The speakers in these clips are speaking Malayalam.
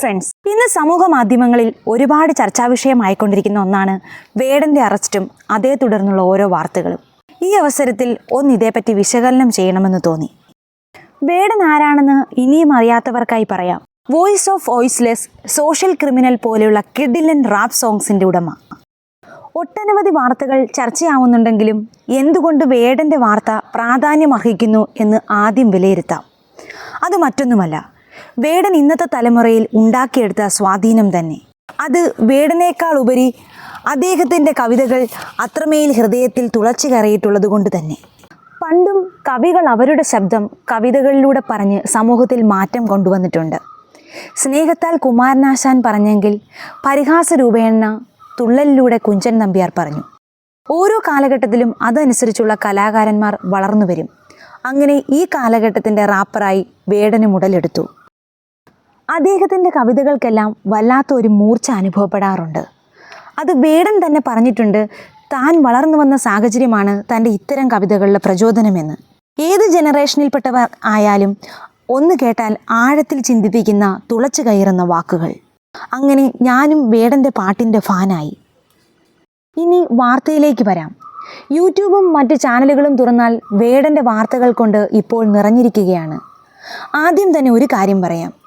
ഫ്രണ്ട്സ് ഇന്ന് സമൂഹ മാധ്യമങ്ങളിൽ ഒരുപാട് ചർച്ചാ വിഷയമായിക്കൊണ്ടിരിക്കുന്ന ഒന്നാണ് വേടന്റെ അറസ്റ്റും അതേ തുടർന്നുള്ള ഓരോ വാർത്തകളും. ഈ അവസരത്തിൽ ഒന്ന് ഇതേപ്പറ്റി വിശകലനം ചെയ്യണമെന്ന് തോന്നി. വേടൻ ആരാണെന്ന് ഇനിയും അറിയാത്തവർക്കായി പറയാം. Voice of voiceless social criminal പോലെയുള്ള കിഡിലൻ റാപ്പ് സോങ്സിന്റെ ഉടമ. ഒട്ടനവധി വാർത്തകൾ ചർച്ചയാവുന്നുണ്ടെങ്കിലും എന്തുകൊണ്ട് വേടന്റെ വാർത്ത പ്രാധാന്യം അർഹിക്കുന്നു എന്ന് ആദ്യം വിലയിരുത്താം. അത് മറ്റൊന്നുമല്ല. വേടൻ ഇന്നത്തെ തലമുറയിൽ ഉണ്ടാക്കിയെടുത്ത സ്വാധീനം തന്നെ. അത് വേടനേക്കാൾ ഉപരി അദ്ദേഹത്തിന്റെ കവിതകൾ അത്രമേൽ ഹൃദയത്തിൽ തുളച്ചു കയറിയിട്ടുള്ളത് കൊണ്ട് തന്നെ. പണ്ടും കവികൾ അവരുടെ ശബ്ദം കവിതകളിലൂടെ പറഞ്ഞ് സമൂഹത്തിൽ മാറ്റം കൊണ്ടുവന്നിട്ടുണ്ട്. സ്നേഹത്താൽ കുമാരനാശാൻ പറഞ്ഞെങ്കിൽ പരിഹാസ രൂപേണ തുള്ളലിലൂടെ കുഞ്ചൻ നമ്പ്യാർ പറഞ്ഞു. ഓരോ കാലഘട്ടത്തിലും അതനുസരിച്ചുള്ള കലാകാരന്മാർ വളർന്നു വരും അങ്ങനെ ഈ കാലഘട്ടത്തിന്റെ റാപ്പറായി വേടന് മുടലെടുത്തു അദ്ദേഹത്തിന്റെ കവിതകൾക്കെല്ലാം വല്ലാത്ത ഒരു മൂർച്ച അനുഭവപ്പെടാറുണ്ട്. അത് വേടൻ തന്നെ പറഞ്ഞിട്ടുണ്ട് താൻ വളർന്നു വന്ന സാഹചര്യമാണ് തന്റെ ഇത്തരം കവിതകളിലെ പ്രചോദനമെന്ന്. ഏത് ജനറേഷനിൽപ്പെട്ടവർ ആയാലും ഒന്ന് കേട്ടാൽ ആഴത്തിൽ ചിന്തിപ്പിക്കുന്ന തുളച്ചു കയറുന്ന വാക്കുകൾ. അങ്ങനെ ഞാനും വേടന്റെ പാട്ടിന്റെ ഫാനായി. ഇനി വാർത്തയിലേക്ക് വരാം. യൂട്യൂബും മറ്റ് ചാനലുകളും തുറന്നാൽ വേടന്റെ വാർത്തകൾ കൊണ്ട് ഇപ്പോൾ നിറഞ്ഞിരിക്കുകയാണ്. ആദ്യം തന്നെ ഒരു കാര്യം പറയാം.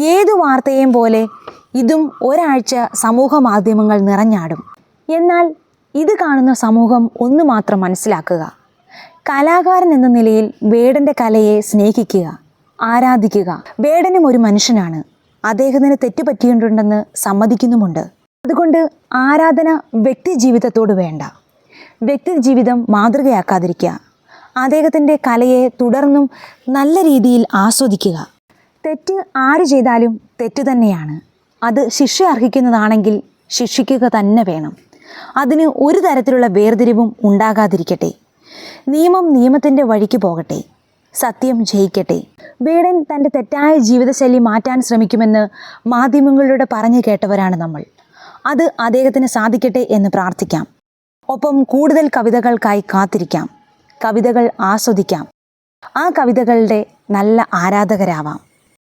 ഏതു വാർത്തയെയും പോലെ ഇതും ഒരാഴ്ച സമൂഹ മാധ്യമങ്ങൾ നിറഞ്ഞാടും. എന്നാൽ ഇത് കാണുന്ന സമൂഹം ഒന്ന് മാത്രം മനസ്സിലാക്കുക. കലാകാരൻ എന്ന നിലയിൽ വേടന്റെ കലയെ സ്നേഹിക്കുക ആരാധിക്കുക. വേടനും ഒരു മനുഷ്യനാണ്. അദ്ദേഹത്തിന് തെറ്റുപറ്റിയിട്ടുണ്ടെന്ന് സമ്മതിക്കുന്നുമുണ്ട്. അതുകൊണ്ട് ആരാധന വ്യക്തി ജീവിതത്തോട് വേണ്ട. വ്യക്തി ജീവിതം മാതൃകയാക്കാതിരിക്കുക. അദ്ദേഹത്തിന്റെ കലയെ തുടർന്നും നല്ല രീതിയിൽ ആസ്വദിക്കുക. തെറ്റ് ആര് ചെയ്താലും തെറ്റ് തന്നെയാണ്. അത് ശിക്ഷ അർഹിക്കുന്നതാണെങ്കിൽ ശിക്ഷിക്കുക തന്നെ വേണം. അതിന് ഒരു തരത്തിലുള്ള വേർതിരിവും ഉണ്ടാകാതിരിക്കട്ടെ. നിയമം നിയമത്തിന്റെ വഴിക്ക് പോകട്ടെ. സത്യം ജയിക്കട്ടെ. വേടൻ തന്റെ തെറ്റായ ജീവിതശൈലി മാറ്റാൻ ശ്രമിക്കുമെന്ന് മാധ്യമങ്ങളിലൂടെ പറഞ്ഞു കേട്ടവരാണ് നമ്മൾ. അത് അദ്ദേഹത്തിന് സാധിക്കട്ടെ എന്ന് പ്രാർത്ഥിക്കാം. ഒപ്പം കൂടുതൽ കവിതകൾക്കായി കാത്തിരിക്കാം. കവിതകൾ ആസ്വദിക്കാം. ആ കവിതകളുടെ നല്ല ആരാധകരാവാം.